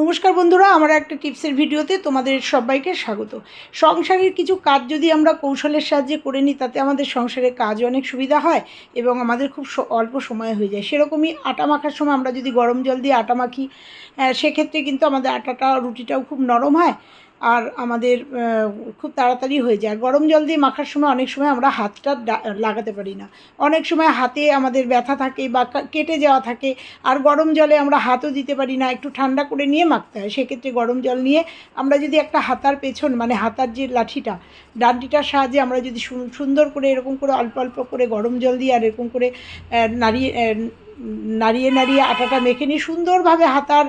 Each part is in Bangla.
নমস্কার বন্ধুরা, আমার একটা টিপসের ভিডিওতে তোমাদের সবাইকে স্বাগত। সংসারের কিছু কাজ যদি আমরা কৌশলের সাহায্যে করে নিই, তাতে আমাদের সংসারের কাজ অনেক সুবিধা হয় এবং আমাদের খুব অল্প সময় হয়ে যায়। সেরকমই আটা মাখার সময় আমরা যদি গরম জল দিয়ে আটা মাখি সেক্ষেত্রে কিন্তু আমাদের আটাটা, রুটিটাও খুব নরম হয়। আর আমাদের খুব তাড়াতাড়ি হয়ে যায়। গরম জল দিয়ে মাখার সময় অনেক সময় আমরা হাতটা লাগাতে পারি না। অনেক সময় হাতে আমাদের ব্যথা থাকে বা কেটে যাওয়া থাকে, আর গরম জলে আমরা হাতও দিতে পারি না, একটু ঠান্ডা করে নিয়ে মাখতে হয়। সেক্ষেত্রে গরম জল নিয়ে আমরা যদি একটা হাতার পেছন মানে হাতার যে লাঠিটা ডান্ডিটার সাহায্যে আমরা যদি সুন- সুন্দর করে এরকম করে অল্প অল্প করে গরম জল দিয়ে আর এরকম করে নাড়িয়ে নাড়িয়ে নাড়িয়ে আটাটা মেখে নিই। সুন্দরভাবে হাতার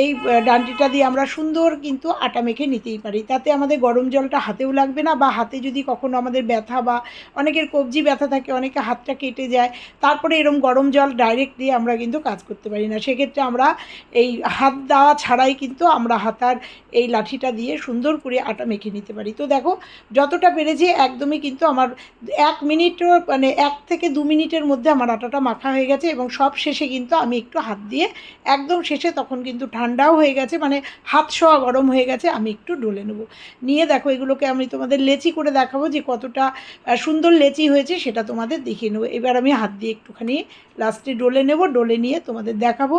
এই আহ, ডান্ডিটা দিয়ে আমরা সুন্দর কিন্তু আটা মেখে নিতেই পারি। তাতে আমাদের গরম জলটা হাতেও লাগবে না বা হাতে যদি কখনো আমাদের ব্যথা বা অনেকের কবজি ব্যথা থাকে অনেকে হাতটা কেটে যায় তারপরে এরম গরম জল ডাইরেক্ট দিয়ে আমরা কিন্তু কাজ করতে পারি না। সেক্ষেত্রে আমরা এই হাত দেওয়া ছাড়াই কিন্তু আমরা হাতার এই লাঠিটা দিয়ে সুন্দর করে আটা মেখে নিতে পারি। তো দেখো যতটা পেরেছি একদমই কিন্তু আমার এক মিনিটও মানে এক থেকে দু মিনিটের মধ্যে আমার আটাটা মাখা হয়ে গেছে এবং সব শেষে কিন্তু আমি একটু হাত দিয়ে একদম শেষে তখন কিন্তু ঠান্ডাও হয়ে গেছে মানে হাত শোয়া গরম হয়ে গেছে, আমি একটু ডলে নেব। নিয়ে দেখো এগুলোকে আমি তোমাদের লেচি করে দেখাবো যে কতটা সুন্দর লেচি হয়েছে সেটা তোমাদের দেখিয়ে নেব। এবার আমি হাত দিয়ে একটুখানি লাস্টে ডলে নেব, ডলে নিয়ে তোমাদের দেখাবো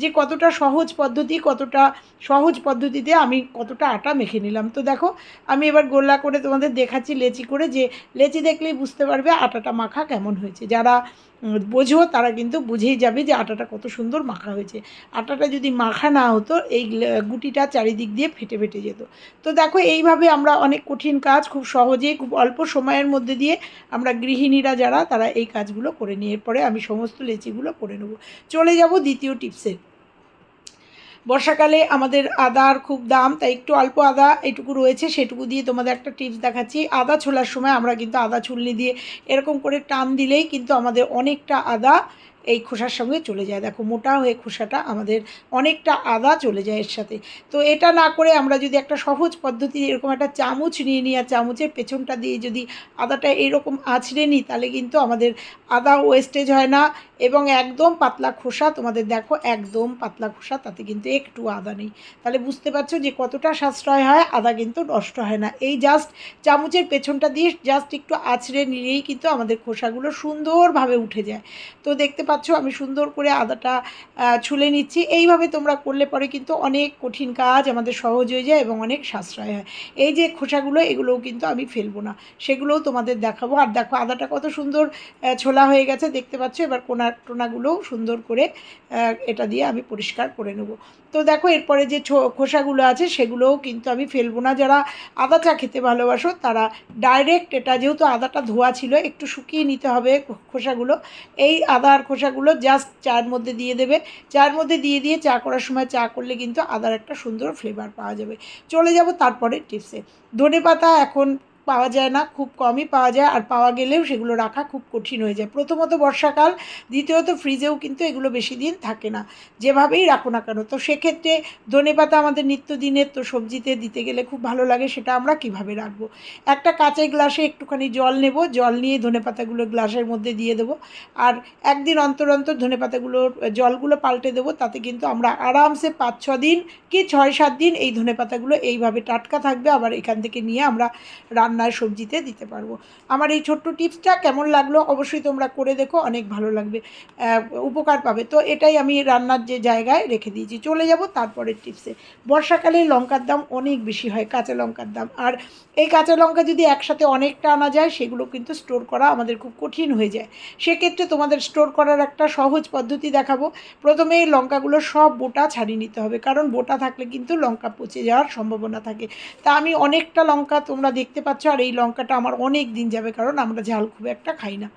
যে কতটা সহজ পদ্ধতি, কতটা সহজ পদ্ধতিতে আমি কতটা আটা মেখে নিলাম। তো দেখো, আমি এবার গোল্লা করে তোমাদের দেখাচ্ছি লেচি করে যে লেচি দেখলেই বুঝতে পারবে আটাটা মাখা কেমন হয়েছে। যারা বোঝো, তারা কিন্তু বুঝেই যাবে যে আটাটা কত সুন্দর মাখা হয়েছে। আটাটা যদি মাখা না হতো, এই গুটিটা চারিদিক দিয়ে ফেটে ফেটে যেত। তো দেখো, এইভাবে আমরা অনেক কঠিন কাজ খুব সহজে, খুব অল্প সময়ের মধ্যে দিয়ে আমরা গৃহিণীরা যারা, তারা এই কাজগুলো করে নিয়ে, এরপরে আমি সমস্ত লেচিগুলো করে নেব। চলে যাব দ্বিতীয় টিপসে। বর্ষাকালে আমাদের আদার খুব দাম, তাই একটু অল্প আদা এটুকু রয়েছে, সেটুকু দিয়ে তোমাদের একটা টিপস দেখাচ্ছি। আদা ছোলার সময় আমরা কিন্তু আদা ছুলনি দিয়ে এরকম করে টান দিলেই কিন্তু আমাদের অনেকটা আদা এই খোসার সঙ্গে চলে যায়। দেখো, মোটা হয়ে খোসাটা আমাদের অনেকটা আদা চলে যায় এর সাথে। তো এটা না করে আমরা যদি একটা সহজ পদ্ধতি, এরকম একটা চামচ নিয়ে নিই আর চামচের পেছনটা দিয়ে যদি আদাটা এরকম আছড়ে নিই, তাহলে কিন্তু আমাদের আদা ওয়েস্টেজ হয় না এবং একদম পাতলা খোসা তোমাদের দেখো, একদম পাতলা খোসা, তাতে কিন্তু একটু আদা নেই। তাহলে বুঝতে পারছ যে কতটা সাশ্রয় হয়, আদা কিন্তু নষ্ট হয় না। এই জাস্ট চামচের পেছনটা দিয়ে জাস্ট একটু আছড়ে নিলেই কিন্তু আমাদের খোসাগুলো সুন্দরভাবে উঠে যায়। তো দেখতে পাচ্ছ, আমি সুন্দর করে আদাটা ছুলে নিচ্ছি। এইভাবে তোমরা করলে পরে কিন্তু অনেক কঠিন কাজ আমাদের সহজ হয়ে যায় এবং অনেক সাশ্রয় হয়। এই যে খোসাগুলো, এগুলোও কিন্তু আমি ফেলব না। সেগুলোও তোমাদের দেখাবো। আর দেখো, আদাটা কত সুন্দর ছোলা হয়ে গেছে, দেখতে পাচ্ছ? এবার কোনা, টোনাগুলোও সুন্দর করে এটা দিয়ে আমি পরিষ্কার করে নেব। তো দেখো, এরপরে যে খোসাগুলো আছে, সেগুলোও কিন্তু আমি ফেলব না। যারা আদা চা খেতে ভালোবাসো, তারা ডাইরেক্ট এটা, যেহেতু আদাটা ধোয়া ছিল, একটু শুকিয়ে নিতে হবে খোসাগুলো। এই আদার খোসাগুলো জাস্ট চায়ের মধ্যে দিয়ে দেবে। চায়ের মধ্যে দিয়ে দিয়ে চা করার সময় চা করলে কিন্তু আদার একটা সুন্দর ফ্লেভার পাওয়া যাবে। চলে যাব তারপরে টিপসে ধনে পাতা এখন পাওয়া যায় না, খুব কমই পাওয়া যায় আর পাওয়া গেলেও সেগুলো রাখা খুব কঠিন হয়ে যায়। প্রথমত বর্ষাকাল, দ্বিতীয়ত ফ্রিজেও কিন্তু এগুলো বেশি দিন থাকে না, যেভাবেই রাখো না কেন। তো সেক্ষেত্রে ধনে পাতা আমাদের নিত্যদিনের, তো সবজিতে দিতে গেলে খুব ভালো লাগে, সেটা আমরা কীভাবে রাখব? একটা কাঁচের গ্লাসে একটুখানি জল নেব, জল নিয়ে ধনে পাতাগুলো গ্লাসের মধ্যে দিয়ে দেবো আর একদিন অন্তর অন্তর ধনে পাতাগুলোর জলগুলো পাল্টে দেবো, তাতে কিন্তু আমরা আরামসে পাঁচ, ছ দিন কি ছয়, সাত দিন এই ধনে পাতাগুলো এইভাবে টাটকা থাকবে, আবার এখান থেকে নিয়ে আমরা রান্নায় সবজিতে দিতে পারব। আমার এই ছোট্ট টিপসটা কেমন লাগল অবশ্যই তোমরা করে দেখো, অনেক ভালো লাগবে উপকার পাবে। তো এটাই আমি রান্নার যে জায়গায় রেখে দিয়েছি। চলে যাব তারপরের টিপসে। বর্ষাকালে লঙ্কার দাম অনেক বেশি হয় কাঁচা লঙ্কার দাম। আর এই কাঁচা লঙ্কা যদি একসাথে অনেকটা আনা যায়, সেগুলো কিন্তু স্টোর করা আমাদের খুব কঠিন হয়ে যায়। সেক্ষেত্রে তোমাদের স্টোর করার একটা সহজ পদ্ধতি দেখাবো। প্রথমে এই লঙ্কাগুলো সব বোটা ছাড়িয়ে নিতে হবে, কারণ বোটা থাকলে কিন্তু লঙ্কা পচে যাওয়ার সম্ভাবনা থাকে। তা আমি অনেকটা লঙ্কা তোমরা দেখতে পাচ্ছ আর এই লঙ্কাটা আমার অনেক দিন যাবে কারণ আমরা ঝাল খুব একটা খাই না।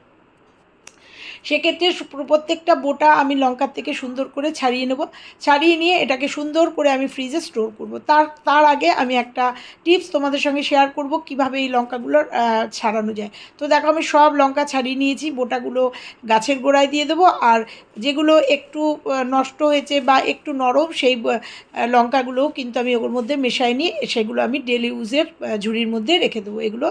সেক্ষেত্রে প্রত্যেকটা বোটা আমি লঙ্কার থেকে সুন্দর করে ছাড়িয়ে নেব। ছাড়িয়ে নিয়ে এটাকে সুন্দর করে আমি ফ্রিজে স্টোর করব। তার তার আগে আমি একটা টিপস তোমাদের সঙ্গে শেয়ার করব কীভাবে এই লঙ্কাগুলো ছাড়ানো যায়। তো দেখো আমি সব লঙ্কা ছাড়িয়ে নিয়েছি, বোটাগুলো গাছের গোড়ায় দিয়ে দেবো। আর যেগুলো একটু নষ্ট হয়েছে বা একটু নরম, সেই লঙ্কাগুলোও কিন্তু আমি ওর মধ্যে মেশাই নিয়ে সেগুলো আমি ডেলি ইউজের ঝুড়ির মধ্যে রেখে দেবো। এগুলো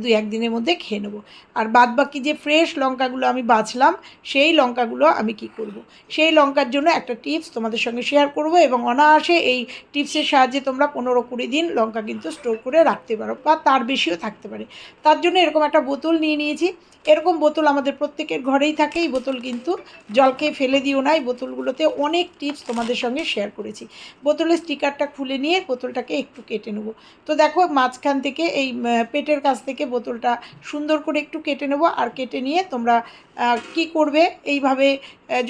দু একদিনের মধ্যে খেয়ে নেব। আর বাদ বাকি যে ফ্রেশ লঙ্কাগুলো আমি বাছলাম, সেই লঙ্কাগুলো আমি কি করব। সেই লঙ্কার জন্য একটা টিপস তোমাদের সঙ্গে শেয়ার করব এবং অনায়াসে এই টিপসের সাহায্যে তোমরা পনেরো কুড়ি দিন লঙ্কা কিন্তু স্টোর করে রাখতে পারো বা তার বেশিও থাকতে পারে। তার জন্য এরকম একটা বোতল নিয়ে নিয়েছি। এরকম বোতল আমাদের প্রত্যেকের ঘরেই থাকে। এই বোতল কিন্তু জলকে ফেলে দিও না। এই বোতলগুলোতে অনেক টিপস তোমাদের সঙ্গে শেয়ার করেছি। বোতলের স্টিকারটা খুলে নিয়ে বোতলটাকে একটু কেটে নেব। তো দেখো মাঝখান থেকে এই পেটের কাছ থেকে বোতলটা সুন্দর করে একটু কেটে নেব আর কেটে নিয়ে তোমরা কি করবে? এইভাবে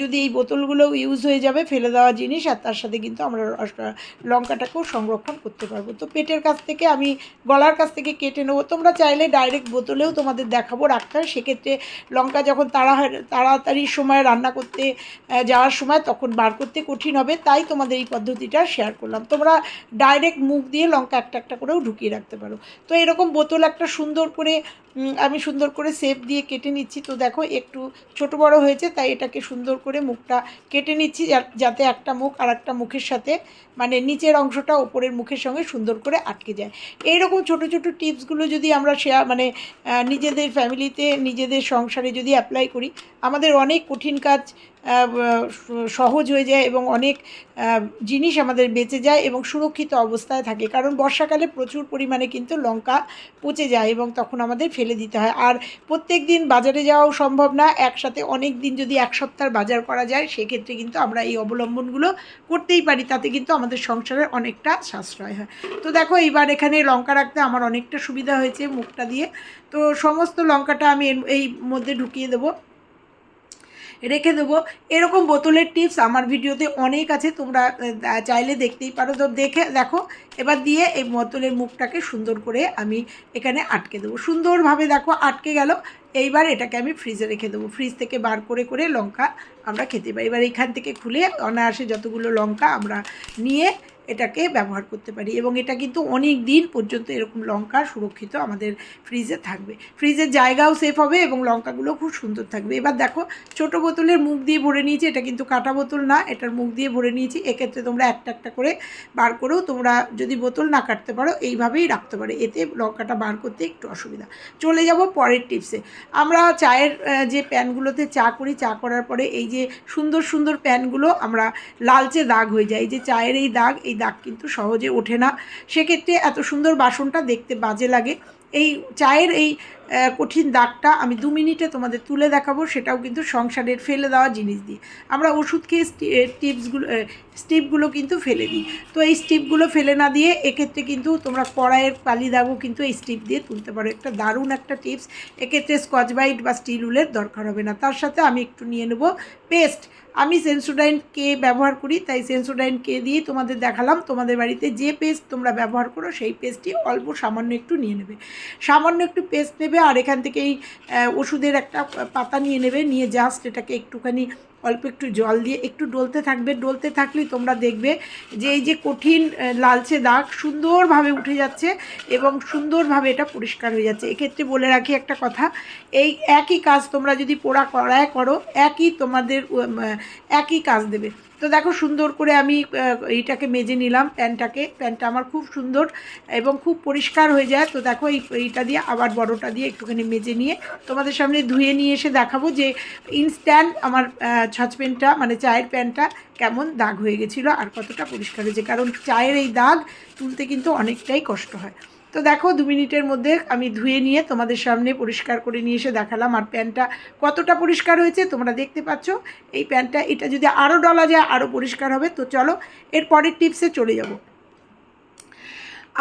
যদি এই বোতলগুলো ইউজ হয়ে যাবে, ফেলে দেওয়া জিনিস, আর তার সাথে কিন্তু আমরা লঙ্কাটাকেও সংরক্ষণ করতে পারব। তো পেটের কাছ থেকে আমি গলার কাছ থেকে কেটে নেব। তোমরা চাইলে ডাইরেক্ট বোতলেও তোমাদের দেখাবো রাখতে হয় সেক্ষেত্রে লঙ্কা যখন তাড়া তাড়াতাড়ির সময় রান্না করতে যাওয়ার সময় তখন বার করতে কঠিন হবে। তাই তোমাদের এই পদ্ধতিটা শেয়ার করলাম। তোমরা ডাইরেক্ট মুখ দিয়ে লঙ্কা একটা একটা করেও ঢুকিয়ে রাখতে পারো। তো এরকম বোতল একটা সুন্দর করে আমি সুন্দর করে সেপ দিয়ে কেটে নিচ্ছি। তো দেখো, একটু ছোট বড় হয়েছে, তাই এটাকে সুন্দর করে মুখটা কেটে নিচ্ছি যাতে একটা মুখ আর একটা মুখের সাথে মানে নিচের অংশটা ওপরের মুখের সঙ্গে সুন্দর করে আটকে যায়। এইরকম ছোট ছোট টিপসগুলো যদি আমরা শেয়ার মানে নিজেদের ফ্যামিলিতে নিজেদের সংসারে যদি অ্যাপ্লাই করি, আমাদের অনেক কঠিন কাজ সহজ হয়ে যায় এবং অনেক জিনিস আমাদের বেঁচে যায় এবং সুরক্ষিত অবস্থায় থাকে। কারণ বর্ষাকালে প্রচুর পরিমাণে কিন্তু লঙ্কা পচে যায় এবং তখন আমাদের ফেলে দিতে হয়। আর প্রত্যেক দিন বাজারে যাওয়াও সম্ভব না। একসাথে অনেক দিন যদি এক সপ্তাহ বাজার করা যায়, সেক্ষেত্রে কিন্তু আমরা এই অবলম্বনগুলো করতেই পারি। তাতে কিন্তু আমাদের সংসারের অনেকটা সাশ্রয় হয়। তো দেখো, এইবার এখানে লঙ্কা রাখতে আমার অনেকটা সুবিধা হয়েছে মুখটা দিয়ে। তো সমস্ত লঙ্কাটা আমি এই মধ্যে ঢুকিয়ে দেবো। রেখে দেবো। এরকম বোতলের টিপস আমার ভিডিওতে অনেক আছে, তোমরা চাইলে দেখতেই পারো। তো দেখে, দেখো, এবার দিয়ে এই বোতলের মুখটাকে সুন্দর করে আমি এখানে আটকে দেবো। সুন্দরভাবে দেখো আটকে গেল। এইবার এটাকে আমি ফ্রিজে রেখে দেবো। ফ্রিজ থেকে বার করে করে লঙ্কা আমরা খেতে পারি এবার এখান থেকে খুলে অনায়াসে যতগুলো লঙ্কা আমরা নিয়ে এটাকে ব্যবহার করতে পারি এবং এটা কিন্তু অনেক দিন পর্যন্ত এরকম লঙ্কা সুরক্ষিত আমাদের ফ্রিজে থাকবে। ফ্রিজের জায়গাও সেফ হবে এবং লঙ্কাগুলো খুব সুন্দর থাকবে। এবার দেখো, ছোট বোতলের মুখ দিয়ে ভরে নিয়েছি, এটা কিন্তু কাটা বোতল না, এটার মুখ দিয়ে ভরে নিয়েছি। এক্ষেত্রে তোমরা একটা একটা করে বার করেও তোমরা যদি বোতল না কাটতে পারো, এইভাবেই রাখতে পারো। এতে লঙ্কাটা বার করতে একটু অসুবিধা। চলে যাব পরের টিপসে আমরা চায়ের যে প্যানগুলোতে চা করি, চা করার পরে এই যে সুন্দর সুন্দর প্যানগুলো আমরা লালচে দাগ হয়ে যায়। এই যে চায়ের এই দাগ, এই দাগ কিন্তু সহজে ওঠে না। সেক্ষেত্রে এত সুন্দর বাসনটা দেখতে বাজে লাগে। এই চায়ের এই কঠিন দাগটা আমি দু মিনিটে তোমাদের তুলে দেখাবো, সেটাও কিন্তু সংসারের ফেলে দেওয়া জিনিস দিয়ে। আমরা ওষুধ খেয়ে টিপসগুলো স্টিপগুলো কিন্তু ফেলে দিই। তো এই স্টিপগুলো ফেলে না দিয়ে এক্ষেত্রে কিন্তু তোমরা কড়াইয়ের কালি দাগও কিন্তু এই স্টিপ দিয়ে তুলতে পারো। একটা দারুণ একটা টিপস, এক্ষেত্রে স্কচ বাইট বা স্টিল উলের দরকার হবে না। তার সাথে আমি একটু নিয়ে নেব পেস্ট। আমি সেন্সোডাইন কে ব্যবহার করি, তাই সেন্সোডাইন কে দিয়ে তোমাদের দেখালাম। তোমাদের বাড়িতে যে পেস্ট তোমরা ব্যবহার করো, সেই পেস্টটি অল্প সামান্য একটু নিয়ে নেবে। সামান্য একটু পেস্ট নেবে আর এখান থেকে এই ওষুধের একটা পাতা নিয়ে নেবে, নিয়ে জাস্ট এটাকে একটুখানি অল্প একটু জল দিয়ে একটু ডলতে থাকবে। ডলতে থাকলেই তোমরা দেখবে যে এই যে কঠিন লালচে দাগ সুন্দরভাবে উঠে যাচ্ছে এবং সুন্দরভাবে এটা পরিষ্কার হয়ে যাচ্ছে। এক্ষেত্রে বলে রাখি একটা কথা, এই একই কাজ তোমরা যদি পোড়া করায় করো, একই তোমাদের একই কাজ দেবে। তো দেখো সুন্দর করে আমি এইটাকে মেজে নিলাম প্যানটাকে। প্যানটা আমার খুব সুন্দর এবং খুব পরিষ্কার হয়ে যায়। তো দেখো এই, এইটা দিয়ে আবার বড়টা দিয়ে একটুখানি মেজে নিয়ে তোমাদের সামনে ধুয়ে নিয়ে এসে দেখাবো যে ইনস্ট্যান্ট আমার ছাঁচপেনটা মানে চায়ের প্যানটা কেমন দাগ হয়ে গেছিল আর কতটা পরিষ্কার হয়েছে। কারণ চায়ের এই দাগ তুলতে কিন্তু অনেকটাই কষ্ট হয়। তো দেখো, দু মিনিটের মধ্যে আমি ধুয়ে নিয়ে তোমাদের সামনে পরিষ্কার করে নিয়ে এসে দেখালাম আর প্যান্টটা কতটা পরিষ্কার হয়েছে। তোমরা দেখতে পাচ্ছ, এই প্যান্টটা এটা যদি আরও ডলা যায় আরও পরিষ্কার হবে। তো চলো এর পরের টিপসে চলে যাব।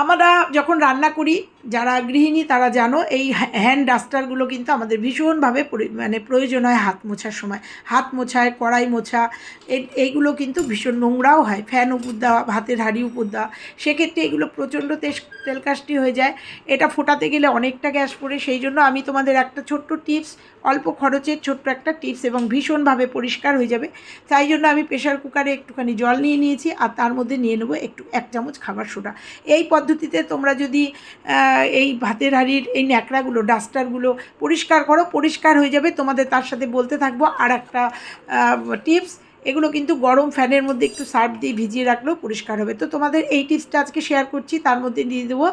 আমরা যখন রান্না করি যারা গৃহিণী, তারা জানো এই হ্যান্ড ডাস্টারগুলো কিন্তু আমাদের ভীষণভাবে মানে প্রয়োজন হয় হাত মোছার সময়। হাত মোছায়, কড়াই মোছা এই- এইগুলো কিন্তু ভীষণ নোংরাও হয়। ফ্যান উপর দেওয়া, ভাতের হাঁড়ি উপর দেওয়া। সেক্ষেত্রে এগুলো প্রচণ্ড তেজ, তেলকাষ্টি হয়ে যায়। এটা ফোটাতে গেলে অনেকটা গ্যাস পড়ে। সেই জন্য আমি তোমাদের একটা ছোট্ট টিপস অল্প খরচের ছোট্ট একটা টিপস এবং ভীষণভাবে পরিষ্কার হয়ে যাবে। তাই জন্য আমি প্রেশার কুকারে একটুখানি জল নিয়ে নিয়েছি আর তার মধ্যে নিয়ে নেব একটু, এক চামচ খাবার সোডা। এই পদ্ধতিতে তোমরা যদি এই ভাতের হাড়ির এই ন্যাকড়াগুলো, ডাস্টারগুলো পরিষ্কার করো, পরিষ্কার হয়ে যাবে। তোমাদের তার সাথে বলতে থাকব আর একটা টিপস। এগুলো কিন্তু গরম ফ্যানের মধ্যে একটু সার্ফ দিয়ে ভিজিয়ে রাখলেও পরিষ্কার হবে। তো তোমাদের এই টিপসটা আজকে শেয়ার করছি, তার মধ্যে দিয়ে দেবো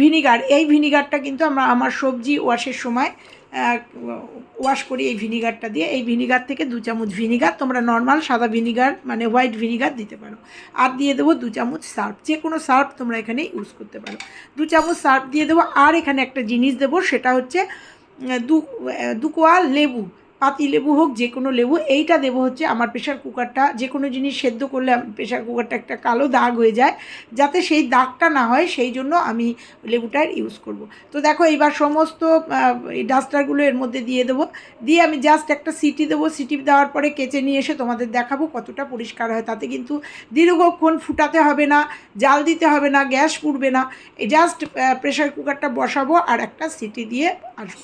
ভিনিগার। এই ভিনিগারটা কিন্তু আমরা, আমার সবজি ওয়াশের সময় ওয়াশ করি এই ভিনিগারটা দিয়ে। এই ভিনিগার থেকে দু চামচ ভিনিগার তোমরা নর্মাল সাদা ভিনিগার মানে হোয়াইট ভিনিগার দিতে পারো। আর দিয়ে দেবো দু চামচ সার্ফ যে কোনো সার্ফ তোমরা এখানে ইউজ করতে পারো। দু চামচ সার্ফ দিয়ে দেবো। আর এখানে একটা জিনিস দেবো, সেটা হচ্ছে দু দু কোয়া লেবু। পাতি লেবু হোক, যে কোনো লেবু, এইটা দেবো হচ্ছে আমার প্রেশার কুকারটা যে কোনো জিনিস সেদ্ধ করলে প্রেশার কুকারটা একটা কালো দাগ হয়ে যায়, যাতে সেই দাগটা না হয়, সেই জন্য আমি লেবুটার ইউজ করব। তো দেখো, এইবার সমস্ত এই ডাস্টারগুলো এর মধ্যে দিয়ে দেবো। দিয়ে আমি জাস্ট একটা সিটি দেবো। সিটি দেওয়ার পরে কেচে নিয়ে এসে তোমাদের দেখাবো কতটা পরিষ্কার হয়। তাতে কিন্তু দীর্ঘক্ষণ ফুটাতে হবে না, জাল দিতে হবে না, গ্যাস পুড়বে না। জাস্ট প্রেশার কুকারটা বসাবো আর একটা সিটি দিয়ে আসব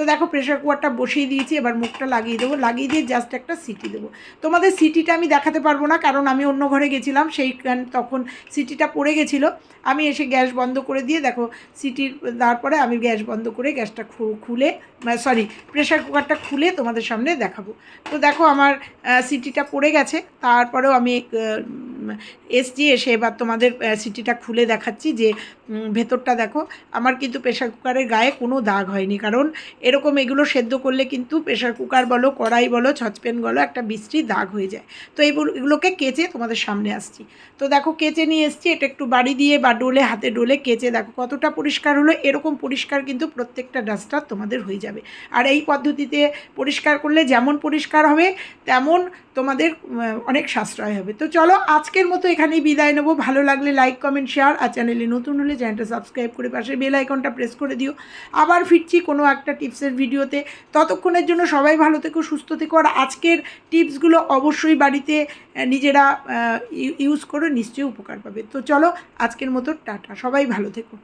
তো দেখো প্রেশার কুকারটা বসিয়ে দিয়েছি, এবার মুখটা লাগিয়ে দেবো। লাগিয়ে দিয়ে জাস্ট একটা সিটি দেবো। তোমাদের সিটিটা আমি দেখাতে পারব না, কারণ আমি অন্য ঘরে গেছিলাম সেই তখন সিটিটা পড়ে গেছিল। আমি এসে গ্যাস বন্ধ করে দিয়ে, দেখো সিটির দেওয়ার পরে আমি গ্যাস বন্ধ করে গ্যাসটা খুলে সরি প্রেশার কুকারটা খুলে তোমাদের সামনে দেখাবো। তো দেখো আমার সিটিটা পড়ে গেছে, তারপরেও আমি এসছি এসে এবার তোমাদের সিটিটা খুলে দেখাচ্ছি যে ভেতরটা দেখো, আমার কিন্তু প্রেশার কুকারের গায়ে কোনো দাগ হয়নি, কারণ এরকম এগুলো সেদ্ধ করলে কিন্তু প্রেশার কুকার বলো, কড়াই বলো ছচপেন বলো, একটা বিশ্রী দাগ হয়ে যায়। তো এগুলোকে কেচে তোমাদের সামনে আসছি। তো দেখো কেচে নিয়ে এসছি, এটা একটু বাড়ি দিয়ে বা ডোলে, হাতে ডোলে কেচে দেখো কতটা পরিষ্কার হলো, এরকম পরিষ্কার কিন্তু প্রত্যেকটা ডাস্টার তোমাদের হয়ে যাবে আর এই পদ্ধতিতে পরিষ্কার করলে যেমন পরিষ্কার হবে, তেমন তোমাদের অনেক সাশ্রয় হবে। তো চলো আজকের মতো এখানেই বিদায় নেব। ভালো লাগলে লাইক কমেন্ট শেয়ার আর চ্যানেলে নতুন হলে চ্যানেলটা সাবস্ক্রাইব করে পাশে বেল আইকনটা প্রেস করে দিও। আবার ফিরছি কোনো একটা টিপসের ভিডিওতে ততক্ষণের জন্য সবাই ভালো থেকো, সুস্থ থেকো। আর আজকের টিপসগুলো অবশ্যই বাড়িতে নিজেরা ইউজ করে, নিশ্চয়ই উপকার পাবে। তো চলো আজকের মতো, টাটা। সবাই ভালো থেকো।